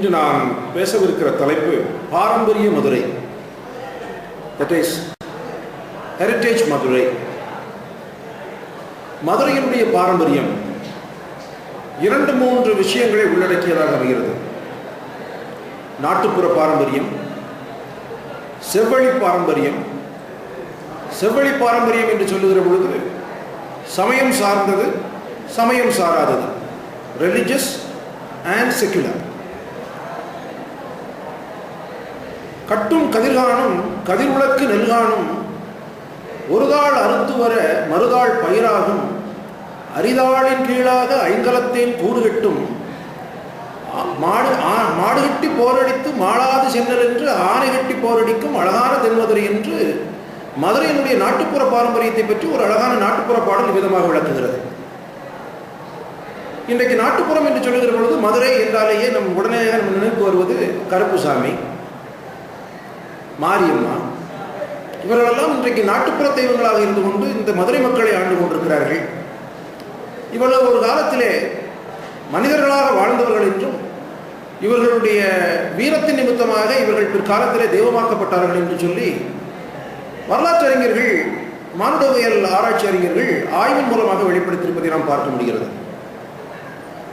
இன்று நான் பேசவிருக்கிற தலைப்பு பாரம்பரிய Madurai. That is heritage Madurai. மதுரையினுடைய பாரம்பரியம் இரண்டு மூன்று விஷயங்களை உள்ளடக்கியதாக அமைகிறது. நாட்டுப்புற பாரம்பரியம் செவ்வழி பாரம்பரியம். செவ்வழி பாரம்பரியம் என்று சொல்லுகிற பொழுது சமயம் சார்ந்தது சமயம் சாராதது. ரிலிஜியஸ் அண்ட் செக்குலர் கட்டும் கதிர்காணும் கதிர்விளக்கு நெல்காணும். ஒருதாள் அறுத்து வர மறுதாள் பயிராகும். அரிதாளின் கீழாக ஐங்கலத்தேன் கூடு கட்டும். மாடு ஆ- மாடு கட்டி போரடித்து மாளாது சென்னல் என்று ஆணை கட்டி போரடிக்கும் அழகான தென்மதுரை என்று மதுரையினுடைய நாட்டுப்புற பாரம்பரியத்தை பற்றி ஒரு அழகான நாட்டுப்புற பாடல் விதமாக விளக்குகிறது. இன்றைக்கு நாட்டுப்புறம் என்று சொல்லுகிற பொழுது மதுரை என்றாலேயே நம் உடனே நம்ம நினைப்பு வருவது கருப்புசாமி. மாரியம்மா இவர்களெல்லாம் இன்றைக்கு நாட்டுப்புற தெய்வங்களாக இருந்து கொண்டு இந்த மதுரை மக்களை ஆண்டு கொண்டிருக்கிறார்கள். இவர்கள் ஒரு காலத்திலே மனிதர்களாக வாழ்ந்தவர்கள் என்றும் இவர்களுடைய வீரத்தின் நிமித்தமாக இவர்கள் பிற்காலத்திலே தெய்வமாக்கப்பட்டார்கள் என்று சொல்லி வரலாற்று அறிஞர்கள் மானுடவியல் ஆராய்ச்சி அறிஞர்கள் ஆய்வின் மூலமாக வெளிப்படுத்தியிருப்பதை நாம் பார்க்க முடிகிறது.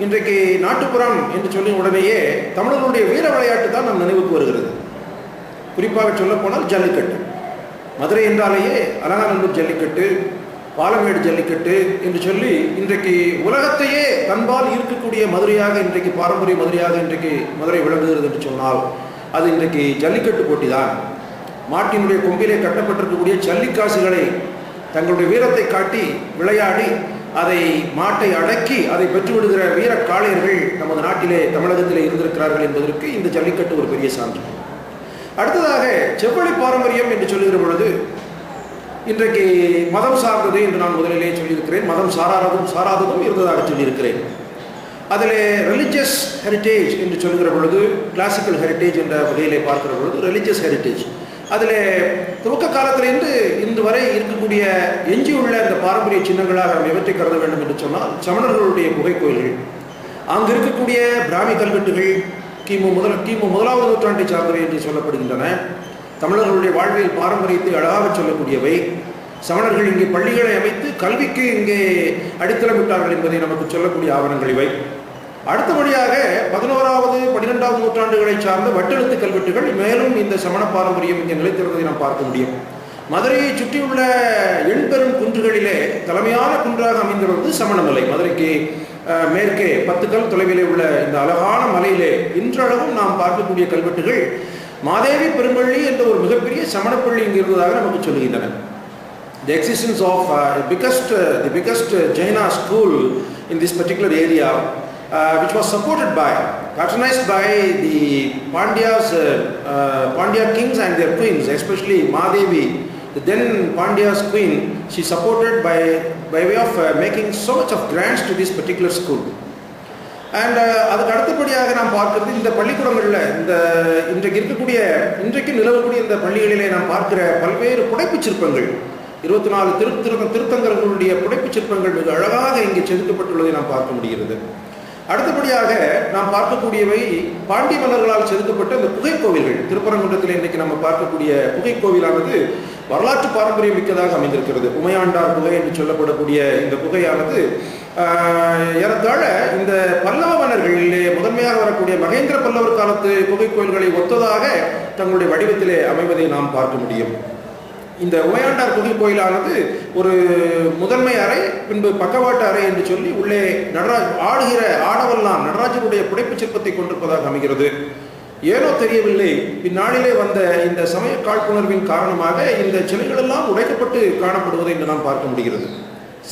இன்றைக்கு நாட்டுப்புறம் என்று சொல்லி உடனேயே தமிழர்களுடைய வீர விளையாட்டு தான் நம் நினைவுக்கு வருகிறது. குறிப்பாக சொல்லப்போனால் ஜல்லிக்கட்டு. மதுரை என்றாலேயே அலங்காநல்லூர் ஜல்லிக்கட்டு பாலமேடு ஜல்லிக்கட்டு என்று சொல்லி இன்றைக்கு உலகத்தையே தன்பால் இருக்கக்கூடிய மதுரையாக இன்றைக்கு பாரம்பரிய மதுரையாக இன்றைக்கு மதுரை விளங்குகிறது என்று சொன்னால் அது இன்றைக்கு ஜல்லிக்கட்டு போட்டி தான் மாட்டினுடைய கொம்பிலே கட்டப்பட்டிருக்கக்கூடிய ஜல்லிக்காசுகளை தங்களுடைய வீரத்தை காட்டி விளையாடி அதை மாட்டை அடக்கி அதை பெற்றுவிடுகிற வீர காளையர்கள் நமது நாட்டிலே தமிழகத்திலே இருந்திருக்கிறார்கள் என்பதற்கு இந்த ஜல்லிக்கட்டு ஒரு பெரிய சான்று. அடுத்ததாக செவ்வழி பாரம்பரியம் என்று சொல்லுகிற பொழுது இன்றைக்கு மதம் சார்ந்தது என்று நான் முதலிலே சொல்லியிருக்கிறேன். மதம் சாராததும் சாராததும் இருந்ததாக சொல்லியிருக்கிறேன். அதில் ரிலிஜியஸ் ஹெரிட்டேஜ் என்று சொல்லுகிற பொழுது கிளாசிக்கல் ஹெரிட்டேஜ் என்ற வகையிலே பார்க்கிற பொழுது ரிலிஜியஸ் ஹெரிட்டேஜ் அதில் துவக்க காலத்திலிருந்து இன்று வரை இருக்கக்கூடிய எஞ்சியுள்ள இந்த பாரம்பரிய சின்னங்களாக நாம் எவற்றை கருத வேண்டும் என்று சொன்னால் சமணர்களுடைய குகை கோயில்கள் அங்கு இருக்கக்கூடிய பிராமி கல்வெட்டுகள் கிமு முதல் கிமு முதலாவது நூற்றாண்டை சார்ந்தவை என்று சொல்லப்படுகின்றன. தமிழர்களுடைய வாழ்வியல் பாரம்பரியத்தை அழகாக சொல்லக்கூடியவை. சமணர்கள் இங்கே பள்ளிகளை அமைத்து கல்விக்கு இங்கே அடித்தளமிட்டார்கள் என்பதை நமக்கு சொல்லக்கூடிய ஆவணங்கள் இவை. அடுத்தபடியாக பதினோராவது பன்னிரெண்டாவது நூற்றாண்டுகளை சார்ந்த வட்டெழுத்து கல்வெட்டுகள் மேலும் இந்த சமண பாரம்பரியம் இங்கே நிலைத்திருந்ததை நாம் பார்க்க முடியும். மதுரையை சுற்றியுள்ள எண்பெரும் குன்றுகளிலே தலைமையான குன்றாக அமைந்திருந்தது சமணமலை மதுரைக்கு மேற்கே பத்து பத்துக்கள் தொலைவிலே உள்ள இந்த அழகான மலையிலே இன்றளவும் நாம் பார்க்கக்கூடிய கல்வெட்டுகள் மாதேவி பெரும்பள்ளி என்ற ஒரு மிகப்பெரிய சமணப்பள்ளி இங்கு இருந்ததாக நமக்கு சொல்லுகின்றன the existence of biggest the biggest Jaina school in this particular area which was supported by patronized by the Pandyas, uh, uh, Pandya kings and their queens, especially the then Pandya's queen, she supported by, by way of uh, making so much of grants to this particular school. And uh, அதுக்கு அடுத்தபடியாக நாம் பார்க்கிறது இந்த பள்ளிக்கூடங்களில் இந்த இன்றைக்கு இருக்கக்கூடிய இன்றைக்கு நிலவக்கூடிய இந்த பள்ளிகளிலே நாம் பார்க்கிற பல்வேறு புடைப்புச் சிற்பங்கள். இருபத்தி நாலு திரு திரு திருத்தங்கர்களுடைய புடைப்புச் சிற்பங்கள் மிக அழகாக இங்கே செதுக்கப்பட்டுள்ளதை நாம் பார்க்க முடிகிறது. அடுத்தபடியாக நாம் பார்க்கக்கூடியவை பாண்டிய மன்னர்களால் செதுக்கப்பட்ட இந்த புகைக்கோவில்கள். திருப்பரங்குன்றத்தில் இன்றைக்கு நம்ம பார்க்கக்கூடிய புகைக்கோவிலானது வரலாற்று பாரம்பரியம் மிக்கதாக அமைந்திருக்கிறது. உமையாண்டார் குகை என்று சொல்லப்படக்கூடிய இந்த குகையானது ஆஹ், ஏறத்தாழ இந்த பல்லவ மன்னர்களிலே முதன்மையாக வரக்கூடிய மகேந்திர பல்லவர் காலத்து குகை கோயில்களை ஒத்ததாக தங்களுடைய வடிவத்திலே அமைவதை நாம் பார்க்க முடியும். இந்த உமையாண்டார் குகை கோயிலானது ஒரு முதன்மை அறை பின்பு பக்கவாட்டு அறை என்று சொல்லி உள்ளே நடராஜ் ஆடுகிற ஆடவெல்லாம் நடராஜனுடைய புடைப்பு சிற்பத்தை கொண்டிருப்பதாக அமைகிறது. ஏனோ தெரியவில்லை. இந்நாளிலே வந்த இந்த சமய காழ்ப்புணர்வின் காரணமாக இந்த சிலைகளெல்லாம் உடைக்கப்பட்டு காணப்படுவதை இன்று நாம் பார்க்க முடிகிறது.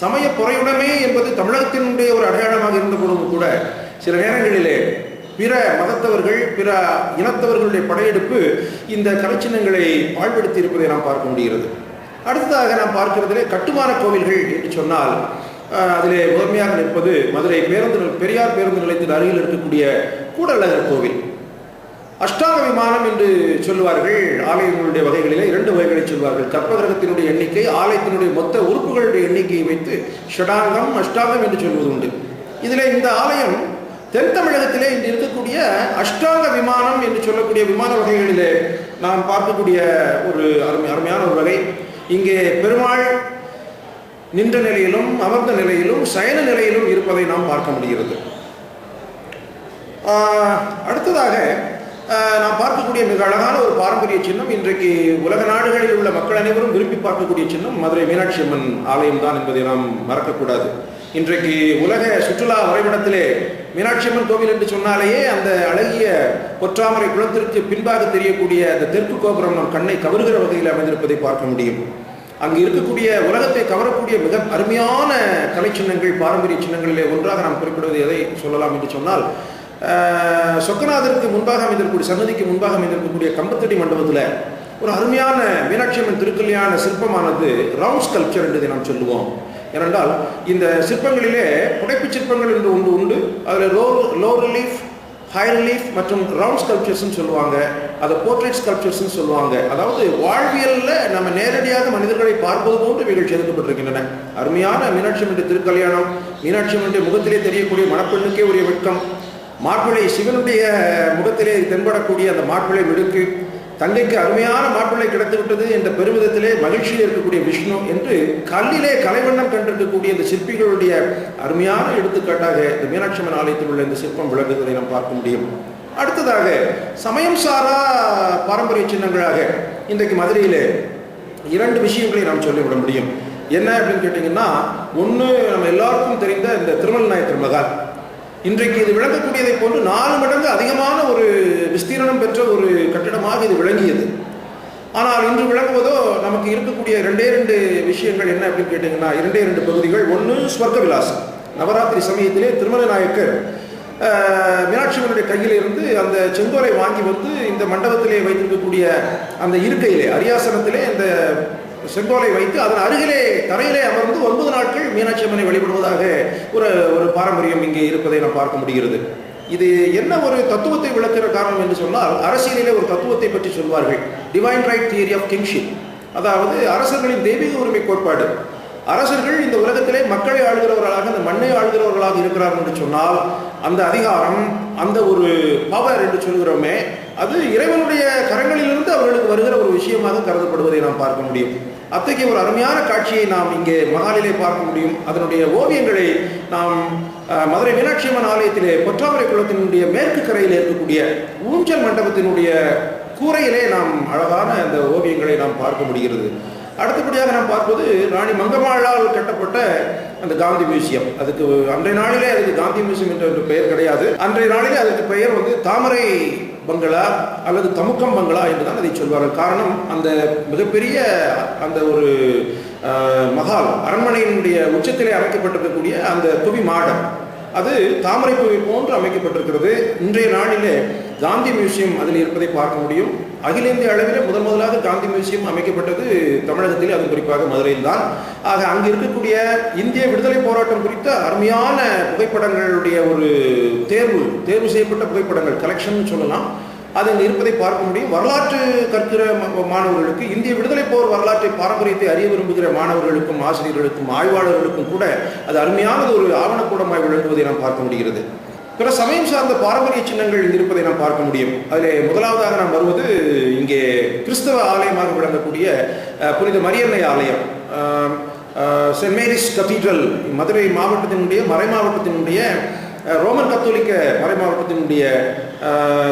சமய பொறையுடைமை என்பது தமிழகத்தினுடைய ஒரு அடையாளமாக இருந்த பொழுது கூட சில நேரங்களிலே பிற மதத்தவர்கள் பிற இனத்தவர்களுடைய படையெடுப்பு இந்த கலைச்சின்னங்களை பாழ்படுத்தி இருப்பதை நாம் பார்க்க முடிகிறது. அடுத்ததாக நாம் பார்க்கிறதிலே கட்டுமான கோவில்கள் என்று சொன்னால் அதிலே முதன்மையாக நிற்பது மதுரை பேருந்து பெரியார் பேருந்து நிலையத்தின் அருகில் இருக்கக்கூடிய கூடலகர் கோவில். அஷ்டாங்க விமானம் என்று சொல்லுவார்கள். ஆலயங்களுடைய வகைகளிலே இரண்டு வகைகளை சொல்வார்கள். கற்பகிரகத்தினுடைய எண்ணிக்கை ஆலயத்தினுடைய மொத்த உறுப்புகளுடைய எண்ணிக்கையை வைத்து ஷடாங்கம் அஷ்டாங்கம் என்று சொல்வது உண்டு இதில் இந்த ஆலயம் தென் தமிழகத்திலே இன்று இருக்கக்கூடிய அஷ்டாங்க விமானம் என்று சொல்லக்கூடிய விமான வகைகளிலே நாம் பார்க்கக்கூடிய ஒரு அருமை அருமையான ஒரு வகை. இங்கே பெருமாள் நின்ற நிலையிலும் அமர்ந்த நிலையிலும் சயன நிலையிலும் இருப்பதை நாம் பார்க்க முடிகிறது. அடுத்ததாக நாம் பார்க்கக்கூடிய மிக அழகான ஒரு பாரம்பரிய சின்னம் இன்றைக்கு உலக நாடுகளில் உள்ள மக்கள் அனைவரும் விரும்பி பார்க்கக்கூடிய சின்னம் மதுரை மீனாட்சி அம்மன் ஆலயம் தான் என்பதை நாம் மறக்கக்கூடாது. இன்றைக்கு உலக சுற்றுலா வரைபடத்திலே மீனாட்சி அம்மன் கோவில் என்று சொன்னாலேயே அந்த அழகிய பொற்றாமரை குளத்திற்கு பின்பாக தெரியக்கூடிய அந்த தெற்கு கோபுரம் நம் கண்ணை கவருகிற வகையில் அமைந்திருப்பதை பார்க்க முடியும். அங்கு இருக்கக்கூடிய உலகத்தை கவரக்கூடிய மிக அருமையான கலை சின்னங்கள் பாரம்பரிய சின்னங்களிலே ஒன்றாக நாம் குறிப்பிடுவது எதை சொல்லலாம் என்று சொன்னால் சொக்கநாதருக்கு முன்பாக அமைந்திருக்கக்கூடிய சன்னதிக்கு முன்பாக அமைந்திருக்கக்கூடிய கம்பத்தடி மண்டபத்தில் ஒரு அருமையான மீனாட்சி அம்மன் திருக்கல்யாண சிற்பமானது ரவுண்ட் ஸ்கல்ப்சர் என்று நாம் சொல்லுவோம். ஏனென்றால் இந்த சிற்பங்களிலே புடைப்பு சிற்பங்கள் என்று ஒன்று உண்டு. அதில் low low relief high relief மற்றும் ரவுண்ட் ஸ்கல்ப்சர்ஸ்னு சொல்லுவாங்க. அதை போர்ட்ரேட் ஸ்கல்ப்சர்ஸ்னு சொல்லுவாங்க. அதாவது வாழ்வியலில் நம்ம நேரடியாக மனிதர்களை பார்ப்பது போன்று இவைகள் செதுக்கப்பட்டிருக்கின்றன. அருமையான மீனாட்சி அம்மன் திருக்கல்யாணம் மீனாட்சி அம்மன் முகத்திலே தெரியக்கூடிய மணப்பெண்ணுக்கே உரிய வெட்கம் மாப்பிள்ளை சிவனுடைய முகத்திலே தென்படக்கூடிய அந்த மாப்பிள்ளை விடுக்கு தங்கைக்கு அருமையான மாப்பிள்ளை கிடைத்து விட்டது என்ற பெருமிதத்திலே மகிழ்ச்சியில் இருக்கக்கூடிய விஷ்ணு என்று கல்லிலே கலைவண்ணம் கண்டிருக்கக்கூடிய இந்த சிற்பிகளுடைய அருமையான எடுத்துக்காட்டாக இந்த மீனாட்சி அம்மன் ஆலயத்தில் உள்ள இந்த சிற்பம் விளங்குவதை நாம் பார்க்க முடியும். அடுத்ததாக சமயம் சாரா பாரம்பரிய சின்னங்களாக இன்றைக்கு மதுரையிலே இரண்டு விஷயங்களை நாம் சொல்லிவிட முடியும். என்ன அப்படின்னு கேட்டிங்கன்னா ஒன்று நம்ம எல்லாருக்கும் தெரிந்த இந்த திருமல் நாயக்கர் மகால் இன்றைக்கு இது விளங்கக்கூடியதை போன்று நாலு மடங்கு அதிகமான ஒரு விஸ்தீரணம் பெற்ற ஒரு கட்டிடமாக இது விளங்கியது. ஆனால் இன்று விளங்குவதோ நமக்கு இருக்கக்கூடிய ரெண்டே ரெண்டு விஷயங்கள் என்ன அப்படின்னு கேட்டிங்கன்னா இரண்டே ரெண்டு பகுதிகள். ஒன்று ஸ்வர்க்க விலாசம் நவராத்திரி சமயத்திலே திருமல நாயக்கர் மீனாட்சிமனுடைய கையிலிருந்து கையில் இருந்து அந்த செங்கோலை வாங்கி வந்து இந்த மண்டபத்திலே வைத்திருக்கக்கூடிய அந்த இருக்கையிலே அரியாசனத்திலே அந்த செங்கோலை வைத்து அதன் அருகிலே தரையிலே அமர்ந்து ஒன்பது நாட்கள் மீனாட்சி அம்மனை வழிபடுவதாக ஒரு ஒரு பாரம்பரியம் இங்கே இருப்பதை நாம் பார்க்க முடிகிறது. இது என்ன ஒரு தத்துவத்தை விளக்குகிற காரணம் என்று சொன்னால் அரசியலிலே ஒரு தத்துவத்தை பற்றி சொல்வார்கள். Divine right theory of kingship அதாவது அரசர்களின் தெய்வீக உரிமை கோட்பாடு. அரசர்கள் இந்த உலகத்திலே மக்களை ஆளுகிறவர்களாக அந்த மண்ணை ஆளுகிறவர்களாக இருக்கிறார்கள் என்று சொன்னால் அந்த அதிகாரம் அந்த ஒரு பவர் என்று சொல்கிறோமே அது இறைவனுடைய கரங்களிலிருந்து அவர்களுக்கு வருகிற ஒரு விஷயமாக கருதப்படுவதை நாம் பார்க்க முடியும். அத்தகைய ஒரு அருமையான காட்சியை நாம் இங்கே மகாலிலே பார்க்க முடியும். அதனுடைய ஓவியங்களை நாம் மதுரை மீனாட்சி அம்மன் ஆலயத்திலே பொற்றாமரை குளத்தினுடைய மேற்கு கரையில் இருக்கக்கூடிய ஊஞ்சல் மண்டபத்தினுடைய கூரையிலே நாம் அழகான அந்த ஓவியங்களை நாம் பார்க்க முடிகிறது. அடுத்தபடியாக நாம் பார்ப்பது ராணி மங்கம்மாளால் கட்டப்பட்ட அந்த காந்தி மியூசியம். அதுக்கு அன்றைய நாளிலே அதுக்கு காந்தி மியூசியம் என்ற ஒரு பெயர் கிடையாது. அன்றைய நாளிலே அதுக்கு பெயர் வந்து தாமரை பங்களா அல்லது தமுக்கம் பங்களா என்று தான் அதை சொல்வார்கள். காரணம் அந்த மிகப்பெரிய அந்த ஒரு மகால் அரண்மனையினுடைய உச்சத்திலே அமைக்கப்பட்டிருக்கக்கூடிய அந்த புவி மாடம். அது தாமரை புவி போன்று அமைக்கப்பட்டிருக்கிறது. இன்றைய நாளிலே காந்தி மியூசியம் அதில் இருப்பதை பார்க்க முடியும். அகில இந்திய அளவில் முதன் முதலாக காந்தி மியூசியம் அமைக்கப்பட்டது தமிழகத்தில் அது குறிப்பாக மதுரையில் தான். ஆக அங்கு இருக்கக்கூடிய இந்திய விடுதலை போராட்டம் குறித்த அருமையான புகைப்படங்களுடைய ஒரு தேர்வு தேர்வு செய்யப்பட்ட புகைப்படங்கள் கலெக்ஷன் சொல்லலாம். அது அங்கே இருப்பதை பார்க்க முடியும். வரலாற்று கற்கிற மாணவர்களுக்கு இந்திய விடுதலை போர் வரலாற்றை பாரம்பரியத்தை அறிய விரும்புகிற மாணவர்களுக்கும் ஆசிரியர்களுக்கும் ஆய்வாளர்களுக்கும் கூட அது அருமையானது ஒரு ஆவணக்கூடமாய் விளங்குவதை நாம் பார்க்க முடிகிறது. பிற சமயம் சார்ந்த பாரம்பரிய சின்னங்கள் இருப்பதை நாம் பார்க்க முடியும். அதில் முதலாவதாக நாம் வருவது இங்கே கிறிஸ்தவ ஆலயமாக விளங்கக்கூடிய புனித மரியன்னை ஆலயம். சென்ட் மேரிஸ் கத்தீட்ரல் மதுரை மாவட்டத்தினுடைய மறை மாவட்டத்தினுடைய ரோமன் கத்தோலிக்க மறை மாவட்டத்தினுடைய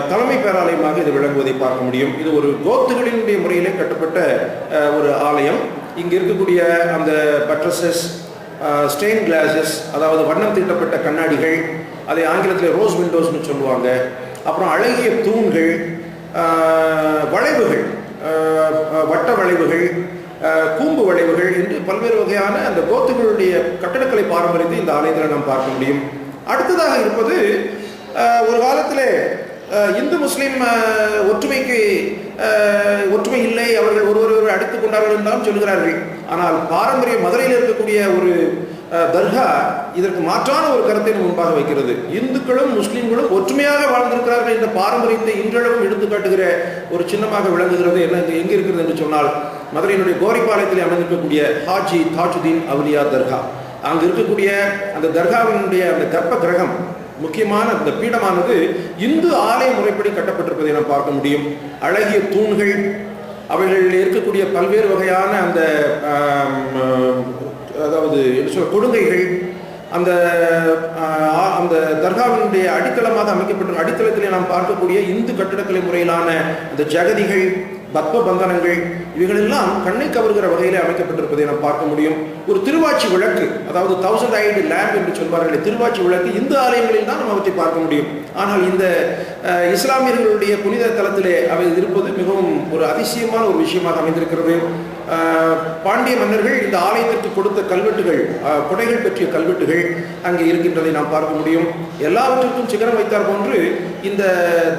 தலைமை பேராலயமாக இது விளங்குவதை பார்க்க முடியும். இது ஒரு கோத்துகளினுடைய முறையிலே கட்டப்பட்ட ஒரு ஆலயம். இங்கே இருக்கக்கூடிய அந்த பட்ரஸஸ் ஸ்டெயின் கிளாஸஸ் அதாவது வண்ணம் தீட்டப்பட்ட கண்ணாடிகள் அதை ஆங்கிலத்தில் ரோஸ் விண்டோஸ்னு சொல்லுவாங்க. அப்புறம் அழகிய தூண்கள் வளைவுகள் வட்ட வளைவுகள் கூம்பு வளைவுகள் என்று பல்வேறு வகையான அந்த கோத்துகளுடைய கட்டடக்கலை பாரம்பரியத்தை இந்த ஆலயத்தில் நாம் பார்க்க முடியும். அடுத்ததாக இருப்பது ஒரு காலத்தில் இந்து முஸ்லீம் ஒற்றுமைக்கு ஒற்றுமை இல்லை அவர்கள் ஒருவர் ஒருவர் அடுத்து கொண்டார்கள் என்றாலும் சொல்கிறார்கள் ஆனால் பாரம்பரிய மதுரையில் இருக்கக்கூடிய ஒரு தர்கா இதற்கு மாற்றான ஒரு கருத்தை முன்பாக வைக்கிறது. இந்துக்களும் முஸ்லீம்களும் ஒற்றுமையாக வாழ்ந்திருக்கிறார்கள் என்ற பாரம்பரியத்தை இன்றளவும் எடுத்து காட்டுகிற ஒரு சின்னமாக விளங்குகிறது. என்ன எங்கே இருக்கிறது என்று சொன்னால் மதுரையினுடைய கோரிப்பாளையத்தில் அமைந்திருக்கக்கூடிய ஹாஜி தாஜுதீன் அவுலியா தர்கா. அங்கு இருக்கக்கூடிய அந்த தர்காவினுடைய அந்த கர்ப்ப கிரகம் முக்கியமான அந்த பீடமானது இந்து ஆலய முறைப்படி கட்டப்பட்டிருப்பதை நாம் பார்க்க முடியும். அழகிய தூண்கள் அவைகளில் இருக்கக்கூடிய பல்வேறு வகையான அந்த அதாவது என்ன சொல்ல கொடுங்கைகள் அந்த அந்த தர்காவினுடைய அடித்தளமாக அமைக்கப்பட்ட அடித்தளத்திலே நாம் பார்க்கக்கூடிய இந்து கட்டிடக்கலை முறையிலான அந்த ஜகதிகள் பத்ம பந்தனங்கள் இவைகளெல்லாம் கண்ணை கவர்கிற வகையிலே அமைக்கப்பட்டிருப்பதை நாம் பார்க்க முடியும். ஒரு திருவாச்சி விளக்கு அதாவது தௌசண்ட் ஐடு லேம்ப் என்று சொல்வார்கள் திருவாச்சி விளக்கு இந்து ஆலயங்களில் தான் நாம் அவற்றை பார்க்க முடியும். ஆனால் இந்த இஸ்லாமியர்களுடைய புனித தளத்திலே அவை இருப்பது மிகவும் ஒரு அதிசயமான ஒரு விஷயமாக அமைந்திருக்கிறது. பாண்டிய மன்னர்கள் இந்த ஆலயத்திற்கு கொடுத்த கல்வெட்டுகள் புடைகள் பற்றிய கல்வெட்டுகள் அங்கே இருக்கின்றதை நாம் பார்க்க முடியும். எல்லாவற்றிற்கும் சிகரம் வைத்தார் போன்று இந்த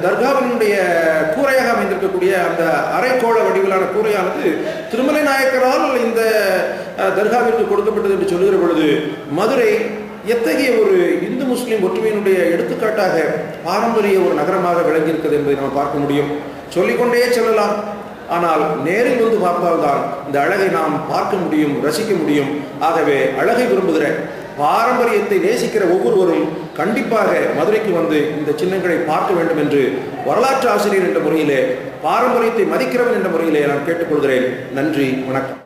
தர்காவினுடைய கூரையாக அமைந்திருக்கக்கூடிய அந்த அரைக்கோள வடிவிலான கூரையானது திருமலை நாயக்கரால் இந்த தர்காவிற்கு கொடுக்கப்பட்டது என்று சொல்லுகிற பொழுது மதுரை எத்தகைய ஒரு இந்து முஸ்லீம் ஒற்றுமையினுடைய எடுத்துக்காட்டாக பாரம்பரிய ஒரு நகரமாக விளங்கியிருக்கிறது என்பதை நாம் பார்க்க முடியும். சொல்லிக்கொண்டே செல்லலாம். ஆனால் நேரில் வந்து பார்த்தால்தான் இந்த அழகை நாம் பார்க்க முடியும் ரசிக்க முடியும். ஆகவே அழகை விரும்புகிற பாரம்பரியத்தை நேசிக்கிற ஒவ்வொருவரும் கண்டிப்பாக மதுரைக்கு வந்து இந்த சின்னங்களை பார்க்க வேண்டும் என்று வரலாற்று ஆசிரியர் என்ற முறையிலே பாரம்பரியத்தை மதிக்கிறவன் என்ற முறையிலே நான் கேட்டுக்கொள்கிறேன். நன்றி வணக்கம்.